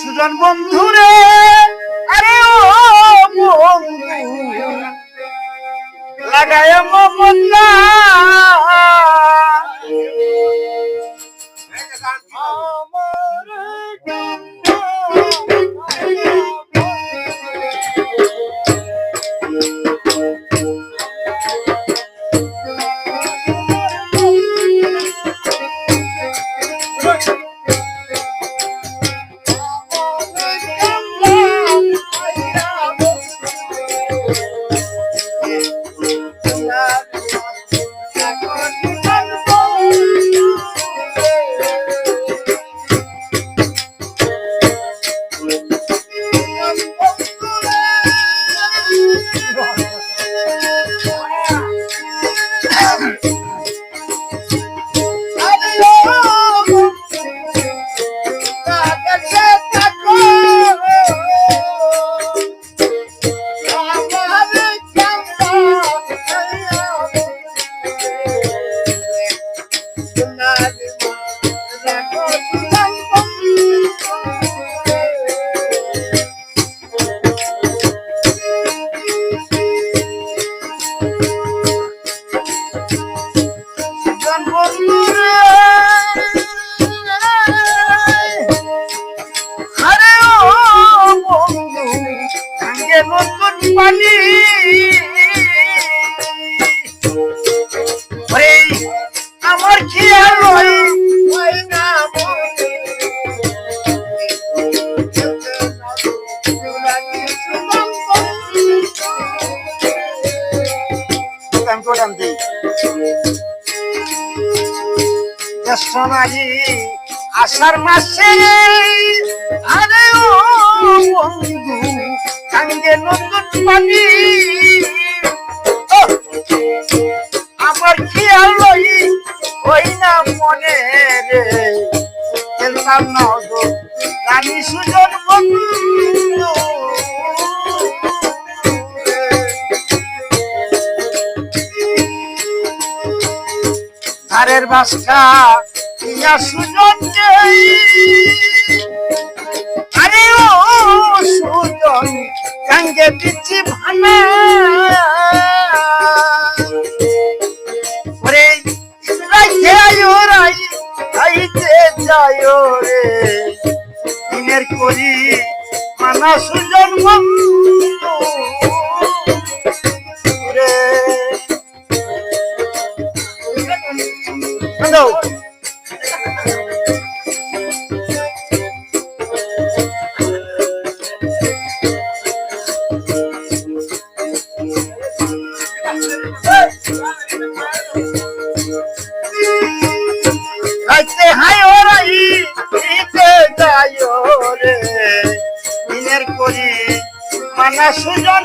সুজন বন্ধু রে আরে ও বন্ধু লাগায় মমতা কোটাম দিই আষাঢ় মাসে আরে ও বন্ধু কাঙ্গে নতুন পানি আমার খেয়াল লই ওই না মনে রে। খেলতাম রানী সুজন বন্ধু। ধারের বাসকা ইয়া সুজন আরে ও সুজন গাঙ্গে দিচ্ছি ভানা ওরে, রাইতে রে। দিনের করি মানা সুজন Hello. রাইতে হাই ওরাই দিতে যায় রে দিনের করি মানা সুজন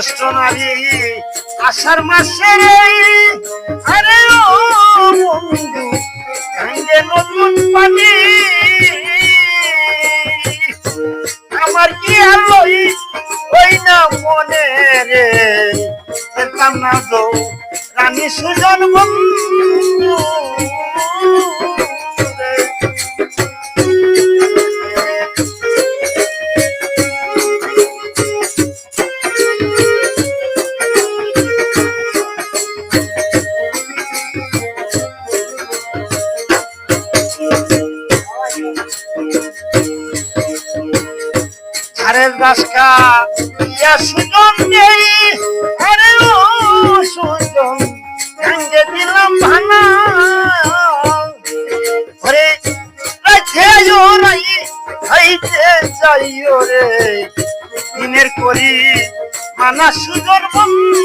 জ্যেষ্ঠ নারী, আষাঢ় মাসে আরে ও বন্ধু গাঙ্গে নতুন পানি আমার কি আর লই ওই না মনে রে? পেতাম না গো রানী সুজন বন্ধু। রাস্কা ইয়া সুজন নেই আরে ও সুজন গাঙ্গে দিলাম ভাঙা ওরে রাইতে আয়ো রাই, হইতে যাইও রে। দিনের করি মানা সুজন বন্ধু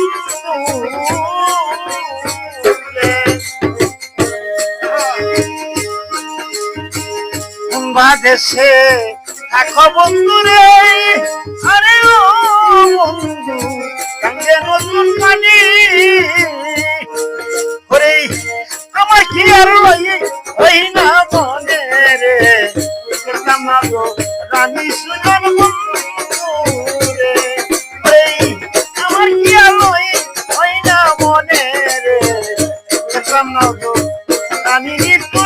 বাদেশে থাকো বন্ধু রে আরে ও বন্ধু গাঙ্গে নতুন পানি ওরে, আমার কি আর লই ওই না মনে রে? করতাম রানী সুজন বন্ধু রে ওরে, আমার কি আর লই ওই না মনে রে? করতাম না আমি মৃত্যু